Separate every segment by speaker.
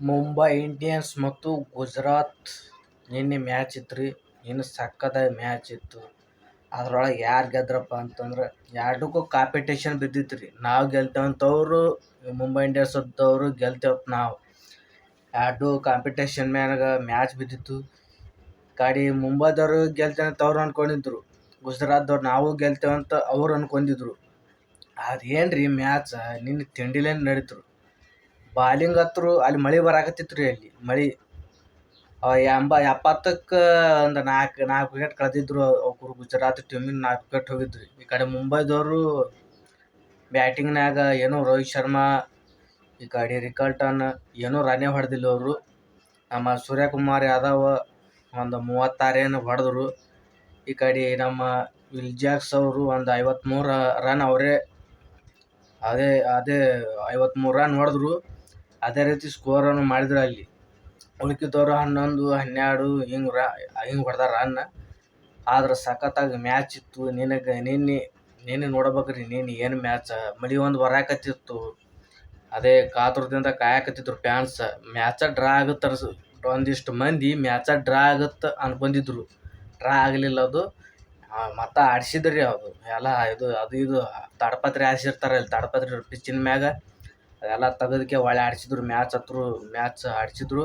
Speaker 1: Mumbai Indians ಮತ್ತು ಗುಜರಾತ್. ನಿನ್ನೆ match ಇತ್ತು ರೀ ಇನ್ನು ಸಖತ್ತಾಗಿ ಮ್ಯಾಚ್ ಇತ್ತು. ಅದ್ರೊಳಗೆ ಯಾರು ಗೆದ್ರಪ್ಪ ಅಂತಂದ್ರೆ ಎರಡಕ್ಕೂ ಕಾಂಪಿಟೇಷನ್ ಬಿದ್ದಿತ್ತು ರೀ ನಾವು ಗೆಲ್ತೇವಂತವ್ರು ಮುಂಬೈ ಇಂಡಿಯನ್ಸ್ ಅಂತವ್ರು ಗೆಲ್ತೇವಂತ ನಾವು. ಎರಡು ಕಾಂಪಿಟೇಷನ್ ಮ್ಯಾಗ ಮ್ಯಾಚ್ ಬಿದ್ದಿತ್ತು. ಕಾಡಿ ಮುಂಬೈದವರು ಗೆಲ್ತೇವಂತ ಅವ್ರು ಅನ್ಕೊಂಡಿದ್ರು. ಗುಜರಾತ್ದವ್ರು ನಾವು ಗೆಲ್ತೇವಂತ ಅವ್ರು ಅಂದ್ಕೊಂಡಿದ್ರು ಅದೇನು ರೀ ಮ್ಯಾಚ? ನಿನ್ನೆ ತಿಂಡಿಲೇನು ನಡೀತು ಬಾಲಿಂಗ್ ಹತ್ರು, ಅಲ್ಲಿ ಮಳೆ ಬರಾಕತ್ತಿತ್ತು ರೀ ಅಲ್ಲಿ. ಮಳೆ ಎಂಬ, ಎಪ್ಪತ್ತಕ್ಕೆ ಒಂದು ನಾಲ್ಕು ನಾಲ್ಕು ವಿಕೆಟ್ ಕಳೆದಿದ್ರು ಅವ್ರು ಗುಜರಾತ್ ಟೀಮಿನ ನಾಲ್ಕು ವಿಕೆಟ್ ಹೋಗಿದ್ರು. ಈ ಕಡೆ ಮುಂಬೈದವರು ಬ್ಯಾಟಿಂಗ್ನಾಗ ಏನೋ ರೋಹಿತ್ ಶರ್ಮಾ, ಈ ಕಡೆ ರಿಕಲ್ಟನ್ ಏನೋ ರನ್ನೇ ಹೊಡೆದಿಲ್ಲ ಅವರು. ನಮ್ಮ ಸೂರ್ಯಕುಮಾರ್ ಯಾದವ್ ಒಂದು ಮೂವತ್ತಾರು ಏನು ಹೊಡೆದ್ರು. ಈ ಕಡೆ ನಮ್ಮ ವಿಲ್ ಜಾಕ್ಸ್ ಅವರು ಒಂದು ಐವತ್ತ್ಮೂರು ರನ್ ಅವರೇ. ಅದೇ ಅದೇ ಐವತ್ತ್ಮೂರು ರನ್ ಹೊಡೆದ್ರು. ಅದೇ ರೀತಿ ಸ್ಕೋರನ್ನು ಮಾಡಿದ್ರು ಅಲ್ಲಿ. ಉಳ್ಕಿದವರು ಹನ್ನೊಂದು, ಹನ್ನೆರಡು, ಹಿಂಗೆ ರಾ, ಹಿಂಗೆ ಹೊಡೆದಾರ ರನ್ ಆದ್ರೆ ಸಖತ್ತಾಗಿ ಮ್ಯಾಚ್ ಇತ್ತು. ನಿನಗೆ, ನಿನ್ನೆ ನಿನ್ನೆ ನೋಡ್ಬೇಕ್ರಿ, ನಿನ್ನೆ ಏನು ಮ್ಯಾಚ ಮಳೆ ಒಂದು ಬರಾಕತ್ತಿತ್ತು. ಅದೇ ಕಾತುರದಿಂದ ಕಾಯಕತ್ತಿದ್ರು ಫ್ಯಾನ್ಸ್ ಮ್ಯಾಚ ಡ್ರಾ ಆಗುತ್ತೆ ಒಂದಿಷ್ಟು ಮಂದಿ ಮ್ಯಾಚ ಡ್ರಾ ಆಗುತ್ತೆ ಅನ್ಕೊಂಡಿದ್ರು ಡ್ರಾ ಆಗಲಿಲ್ಲ ಅದು. ಮತ್ತೆ ಆಡಿಸಿದ್ರಿ ಅದು. ಎಲ್ಲ ಇದು, ಅದು, ಇದು, ತಡಪತ್ರಿ ಆಡಿಸಿರ್ತಾರೆ ಅಲ್ಲಿ. ತಾಡ್ಪತ್ರೆ ಪಿಚ್ಚಿನ ಮ್ಯಾಗ. ಅದೆಲ್ಲ ತೆಗೆದಕ್ಕೆ ಒಳ್ಳೆ ಆಡಿಸಿದ್ರು ಮ್ಯಾಚ್ ಹತ್ರು ಮ್ಯಾಚ್ ಆಡಿಸಿದ್ರು.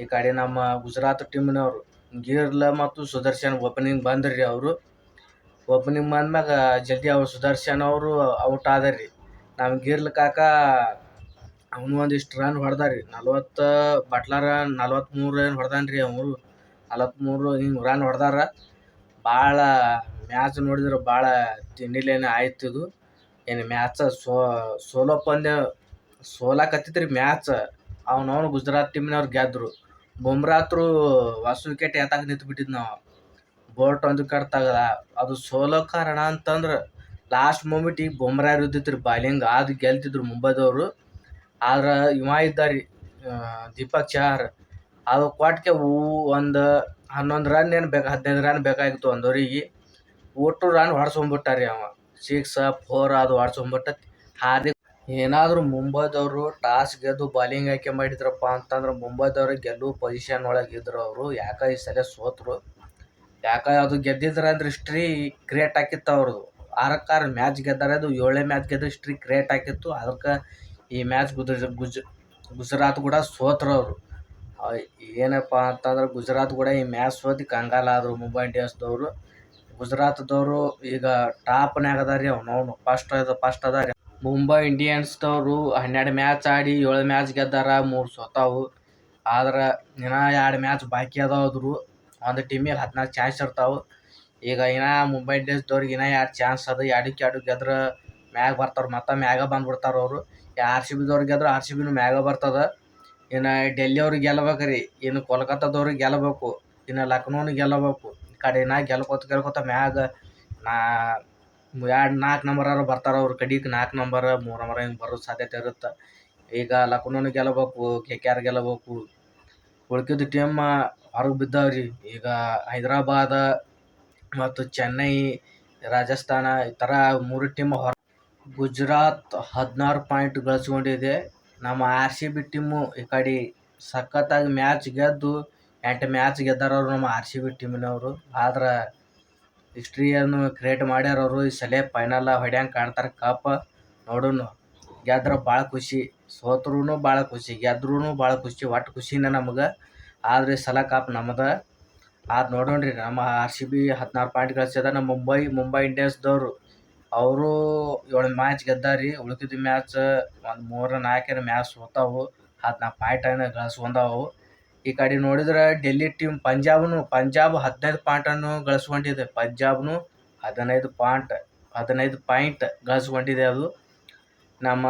Speaker 1: ಈ ಕಡೆ ನಮ್ಮ ಗುಜರಾತ್ ಟೀಮ್ನವರು ಗೀರ್ಲ ಮತ್ತು ಸುದರ್ಶನ್ ಓಪನಿಂಗ್ ಬಂದ್ರಿ ರೀ ಅವರು. ಓಪನಿಂಗ್ ಬಂದ್ಮ್ಯಾಗ ಜಲ್ದಿ ಅವ್ರು ಸುದರ್ಶನ್ ಅವರು ಔಟ್ ಆದರಿ. ರೀ ನಮ್ಮ ಗೀರ್ಲ ಕಾಕ ಅವನು ಒಂದಿಷ್ಟು ರನ್ ಹೊಡೆದ ರೀ ನಲ್ವತ್ತು ಬಟ್ಲರ ನಲ್ವತ್ತ್ಮೂರು ಏನು ಹೊಡೆದಾನ ರೀ ಅವರು. ನಲವತ್ತ್ಮೂರು ಹಿಂಗೆ ರನ್ ಹೊಡೆದಾರ. ಭಾಳ ಮ್ಯಾಚ್ ನೋಡಿದ್ರೆ ಭಾಳ ತಿಂಡಿಲೇನೆ ಆಯ್ತು ಇದು. ಏನು ಮ್ಯಾಚ ಸೋ ಸೋಲೋ ಪಂದ್ಯ ಸೋಲಾಕತ್ತಿತ್ತು ರೀ ಮ್ಯಾಚ್. ಅವನವನು ಗುಜರಾತ್ ಟೀಮ್ನವ್ರು ಗೆದ್ದರು ಬುಮ್ರಾ ವಾಸು ವಿಕೆಟ್ ಯಾತಾಗ ನಿಂತು ಬಿಟ್ಟಿದ್ದು ನಾವು. ಬೋಲ್ಟ್ ಒಂದು ವಿಕೆಟ್ ತೆಗ್ದ ಅದು ಸೋಲೋ ಕಾರಣ ಅಂತಂದ್ರೆ ಲಾಸ್ಟ್ ಮೂಮೆಂಟ್ ಬುಮ್ರಾ ಇದ್ದಿತ್ತು ರೀ ಬಾಲಿಂಗ್ ಅದು ಗೆಲ್ತಿದ್ರು ಮುಂಬೈದವರು. ಆದ್ರೆ ಇವ ಇದ್ದ ರೀ ದೀಪಕ್ ಚಹಾರ್. ಅದು ಕೊಟ್ಟಿಗೆ ಒಂದು ಹನ್ನೊಂದು ರನ್ ಏನು ಬೇಕು, ಹದಿನೈದು ರನ್ ಬೇಕಾಗಿತ್ತು ಒಂದವರಿಗೆ ಒಟ್ಟು ರನ್ ಹೊಡ್ಸ್ಕೊಂಬಿಟ್ಟಾರಿ ಅವ. ಸಿಕ್ಸ್ ಫೋರ್ ಅದು ಹೊಡ್ಸ್ಕೊಂಬಿಟ್ಟ ಹಾರ್ದಿಕ್ ಏನಾದರೂ ಮುಂಬೈದವರು ಟಾಸ್ ಗೆದ್ದು ಬಾಲಿಂಗ್ ಆಯ್ಕೆ ಮಾಡಿದ್ರಪ್ಪ ಅಂತಂದ್ರೆ ಮುಂಬೈದವ್ರು ಗೆಲ್ಲುವ ಪೊಸಿಷನ್ ಒಳಗೆ ಇದ್ರು ಅವರು. ಯಾಕ ಈ ಸಲ ಸೋತರು. ಯಾಕ ಅದು ಗೆದ್ದಿದ್ರೆ ಅಂದ್ರೆ ಹಿಸ್ಟ್ರಿ ಕ್ರಿಯೇಟ್ ಆಕಿತ್ತು ಅವ್ರದ್ದು ಆರಕ್ಕಾರು ಮ್ಯಾಚ್ ಗೆದ್ದಾರೆ ಅದು ಏಳನೇ ಮ್ಯಾಚ್ ಗೆದ್ದು ಹಿಸ್ಟ್ರಿ ಕ್ರಿಯೇಟ್ ಆಕಿತ್ತು ಅದಕ್ಕೆ ಈ ಮ್ಯಾಚ್ ಗುಜ ಗುಜ, ಗುಜರಾತ್ ಕೂಡ ಸೋತ್ರು ಅವರು. ಏನಪ್ಪ ಅಂತಂದ್ರೆ ಗುಜರಾತ್ ಕೂಡ ಈ ಮ್ಯಾಚ್ ಸೋತು ಕಂಗಾಲಾದರು ಮುಂಬೈ ಇಂಡಿಯನ್ಸ್ದವರು ಗುಜರಾತ್ದವರು ಈಗ ಟಾಪ್ನ್ಯಾಗ ಅದಾರ ರೀ ಅವ್ನವ್ನು. ಫಸ್ಟ್ ಅದ ಫಸ್ಟ್ ಅದ ರೀ ಮುಂಬೈ ಇಂಡಿಯನ್ಸ್ದವರು ಹನ್ನೆರಡು ಮ್ಯಾಚ್ ಆಡಿ ಏಳು ಮ್ಯಾಚ್ ಗೆದ್ದಾರ, ಮೂರು ಸೋತಾವು. ಆದ್ರೆ ಇನ್ನೂ ಎರಡು ಮ್ಯಾಚ್ ಬಾಕಿ ಅದಾವ್ರು ಒಂದು ಟೀಮಿಗೆ ಹದಿನಾಲ್ಕು ಚಾನ್ಸ್ ಇರ್ತಾವೆ. ಈಗ ಇನ್ನೂ ಮುಂಬೈ ಇಂಡಿಯನ್ಸ್ದವ್ರಿಗೆ ಇನ್ನೂ ಎರಡು ಚಾನ್ಸ್ ಅದ. ಎರಡಕ್ಕೆ ಎರಡು ಗೆದ್ರೆ ಮ್ಯಾಗ ಬರ್ತಾರೆ ಮತ್ತೆ ಮ್ಯಾಗ ಬಂದ್ಬಿಡ್ತಾರೆ ಅವರು. ಆರ್ ಸಿ ಬಿದವ್ರು ಗೆದ್ರೆ ಆರ್ ಸಿ ಬಿನೂ ಮ್ಯಾಗ ಬರ್ತದೆ. ಇನ್ನು ಡೆಲ್ಲಿ ಅವ್ರಿಗೆ ಗೆಲ್ಬೇಕು ರೀ ಇನ್ನು ಕೋಲ್ಕತ್ತಾದವ್ರಿಗೆ ಗೆಲ್ಲಬೇಕು ಇನ್ನು ಲಕ್ನೋನಿಗೆ ಗೆಲ್ಲಬೇಕು ಈ ಕಡೆ ನಾ ಗೆಲ್ಕೋತ ಗೆಲ್ಕೋತ ಮ್ಯಾಗ ನಾ ಎರಡು ನಾಲ್ಕು ನಂಬರಾರು ಬರ್ತಾರೆ ಅವ್ರ ಕಡೆಗೆ ನಾಲ್ಕು ನಂಬರ್ ಮೂರು ನಂಬರ್ ಹಿಂಗೆ ಬರೋ ಸಾಧ್ಯತೆ ಇರುತ್ತೆ. ಈಗ ಲಕ್ನೋನು ಗೆಲ್ಲಬೇಕು ಕೆ ಕೆ ಆರ್ ಗೆಲ್ಲಬೇಕು ಉಳ್ಕಿದ ಟೀಮ್ ಹೊರಗೆ ಬಿದ್ದಾವೆ ರೀ ಈಗ ಹೈದರಾಬಾದ ಮತ್ತು ಚೆನ್ನೈ, ರಾಜಸ್ಥಾನ ಈ ಥರ ಮೂರು ಟೀಮ್ ಹೊರ ಗುಜರಾತ್ ಹದಿನಾರು ಪಾಯಿಂಟ್ ಗಳಿಸ್ಕೊಂಡಿದೆ. ನಮ್ಮ ಆರ್ ಸಿ ಬಿ ಟೀಮು ಈ ಕಡೆ ಸಖತ್ತಾಗಿ ಮ್ಯಾಚ್ ಗೆದ್ದು, ಎಂಟು ಮ್ಯಾಚ್ ಗೆದ್ದಾರವ್ರು ನಮ್ಮ ಆರ್ ಸಿ ಬಿ ಟೀಮಿನವರು ಆದ್ರೆ ಹಿಸ್ಟ್ರಿಯನ್ನು ಕ್ರಿಯೇಟ್ ಮಾಡ್ಯಾರ ಅವರು. ಈ ಸಲ ಫೈನಲ್ ಹೊಡ್ಯಂಗೆ ಕಾಣ್ತಾರೆ ಕಪ್. ನೋಡೋಣ ಗೆದ್ರೆ ಭಾಳ ಖುಷಿ. ಸೋತ್ರೂ ಭಾಳ ಖುಷಿ. ಗೆದ್ರೂ ಭಾಳ ಖುಷಿ. ಒಟ್ಟು ಖುಷಿನೇ ನಮ್ಗೆ. ಆದರೆ ಈ ಸಲ ಕಪ್ ನಮ್ದು. ಅದು ನೋಡೋಣ ನಮ್ಮ ಆರ್ ಸಿ ಬಿ ಹದಿನಾರು ಪಾಯಿಂಟ್ ಗಳಿಸ್ಯದ ನಮ್ಮ ಮುಂಬೈ ಮುಂಬೈ ಇಂಡಿಯನ್ಸ್ದವರು ಅವರು ಏಳು ಮ್ಯಾಚ್ ಗೆದ್ದಾರಿ. ಉಳ್ಕಿದ ಮ್ಯಾಚ್ ಒಂದು ಮೂರು ನಾಲ್ಕೇನು ಮ್ಯಾಚ್ ಸೋತಾವು. ಹದಿನಾಲ್ಕು ಪಾಯಿಂಟ್ ಏನು ಗಳಿಸ್ಕೊಂಡವು. ಈ ಕಡೆ ನೋಡಿದ್ರೆ ಡೆಲ್ಲಿ ಟೀಮ್ ಪಂಜಾಬ್ನು, ಪಂಜಾಬ್ ಹದಿನೈದು ಪಾಯಿಂಟನ್ನು ಗಳಿಸ್ಕೊಂಡಿದೆ. ಪಂಜಾಬ್ನು ಹದಿನೈದು ಪಾಯಿಂಟ್ ಹದಿನೈದು ಪಾಯಿಂಟ್ ಗಳಿಸ್ಕೊಂಡಿದೆ ಅದು. ನಮ್ಮ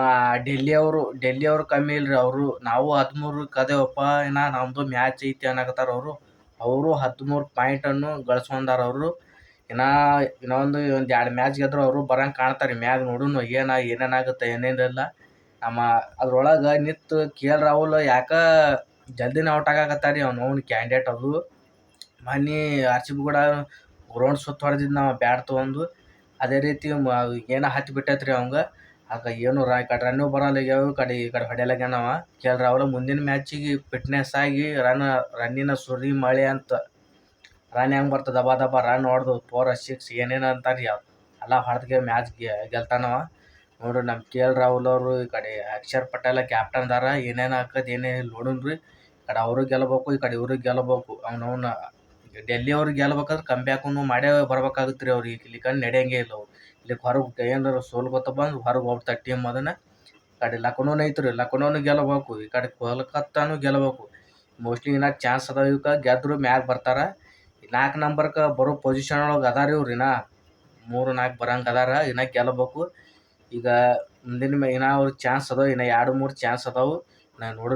Speaker 1: ಡೆಲ್ಲಿಯವರು ಡೆಲ್ಲಿಯವರು ಕಮ್ಮಿ ಇಲ್ರಿ. ಅವರು ನಾವು ಹದಿಮೂರು ಕದೇವಪ್ಪ ಇನ್ನು ನಮ್ಮದು ಮ್ಯಾಚ್ ಐತಿ ಅನ್ನಕತ್ತಾರ ಅವರು. ಅವರು ಹದಿಮೂರು ಪಾಯಿಂಟನ್ನು ಗಳಿಸ್ಕೊಂಡಾರ ಅವರು. ಇನ್ನು ಇನ್ನೊಂದು, ಒಂದು ಎರಡು ಮ್ಯಾಚ್ ಗೆದ್ರು ಅವರು ಬರಂಗೆ ಕಾಣ್ತಾರೆ. ಮ್ಯಾಗ ನೋಡೋಣ ಏನು, ಏನೇನಾಗುತ್ತೆ, ಏನೇನಿಲ್ಲ. ನಮ್ಮ ಅದ್ರೊಳಗೆ ನಿಂತು ಕೆ ಎಲ್ ರಾಹುಲ್, ಯಾಕೆ ಜಲ್ದಿನೇ ಔಟ್ ರೀ ಅವ್ನು ಕ್ಯಾಂಡಿಡೇಟ್ ಅದು. ಮೊನ್ನೆ ಆರ್ ಕೂಡ ಗ್ರೌಂಡ್ ಸುತ್ತ ಹೊಡೆದಿದ್ದು ನಾವು ಬ್ಯಾಟ್ ತೊಗೊಂಡು. ಅದೇ ರೀತಿ ಏನೋ ಹತ್ತಿ ಬಿಟ್ಟೈತೆ ರೀ ಅವಂಗೆ. ಆಗ ಏನು ರಾ, ಈ ಕಡೆ ರನ್ನು ಬರಲ್ಲಾಗ್ಯಾವ ಈ ಕಡೆ ಈ ಕಡೆ ಹೊಡೆಯಲಾಗ್ಯಾನವ ಕೆ ಎಲ್ ರಾಹುಲ್ ಮುಂದಿನ ಮ್ಯಾಚಿಗೆ ಫಿಟ್ನೆಸ್ ಆಗಿ ರನ್ ರನ್ನಿನ ಸುರಿ, ಮಳೆ ಅಂತ. ರನ್ ಹೆಂಗೆ ಬರ್ತದೆ, ದಬ ದಬ ರನ್ ಹೊಡೆದು ಫೋರ್ ಸಿಕ್ಸ್ ಏನೇನು ಅಂತಾರೆ ಎಲ್ಲ ಹೊಡೆದ್ಗೆ ಮ್ಯಾಚ್ ಗೆಲ್ತಾನವ ನೋಡ್ರಿ ನಮ್ಮ ಕೆ ಎಲ್ ರಾಹುಲ್ ಅವರು ಈ ಕಡೆ ಅಕ್ಷರ್ ಪಟೇಲ ಕ್ಯಾಪ್ಟನ್ ಅದಾರ. ಏನೇನು ಹಾಕದ್, ಏನೇನು ನೋಡೋಣ್ರಿ ಈ ಕಡೆ ಅವರು ಗೆಲ್ಲಬೇಕು ಈ ಕಡೆ ಇವ್ರಿಗೆ ಗೆಲ್ಲಬೇಕು ಅವನವನ ಡೆಲ್ಲಿ ಅವ್ರಿಗೆ ಗೆಲ್ಲಬೇಕಾದ್ರೆ ಕಂಬ್ಯಾಕನ್ನು ಮಾಡೇ ಬರ್ಬೇಕಾಗುತ್ತೆ ರೀ ಅವ್ರಿಗೆ ಇಲ್ಲಿ ಕಂಡು ನಡೆಯಂಗೆ ಇಲ್ಲ ಅವ್ರು. ಇಲ್ಲಿ ಹೊರಗೆ ಏನಾರ ಸೋಲು ಗೊತ್ತ ಅಂದ್ರೆ ಹೊರಗೆ ಹೋಗ್ತಾ ಟೀಮ್ ಅದನ್ನು. ಕಡೆ ಲಕ್ನೋನ ಐತ್ರಿ, ಲಕ್ನೋನು ಗೆಲ್ಲಬೇಕು ಈ ಕಡೆ ಕೋಲ್ಕತ್ತಾನು ಗೆಲ್ಲಬೇಕು ಮೋಸ್ಟ್ಲಿ ಇನ್ನ ಚಾನ್ಸ್ ಅದಾವ ಇವಕ್ಕೆ ಗೆದ್ರು ಮ್ಯಾಗ ಬರ್ತಾರ. ನಾಲ್ಕು ನಂಬರ್ಗೆ ಬರೋ ಪೊಸಿಷನ್ ಒಳಗೆ ಅದಾರ ಇವ್ರು ಇನ್ನ. ಮೂರು ನಾಲ್ಕು ಬರಂಗೆ ಅದಾರ, ಇನ್ನ ಗೆಲ್ಲಬೇಕು ಈಗ ಮುಂದಿನ ಇನ್ನ ಅವ್ರ ಚಾನ್ಸ್ ಅದಾವ, ಇನ್ನ ಎರಡು ಮೂರು ಚಾನ್ಸ್ ಅದಾವು. ನಾ ನೋಡಿದ್ರೆ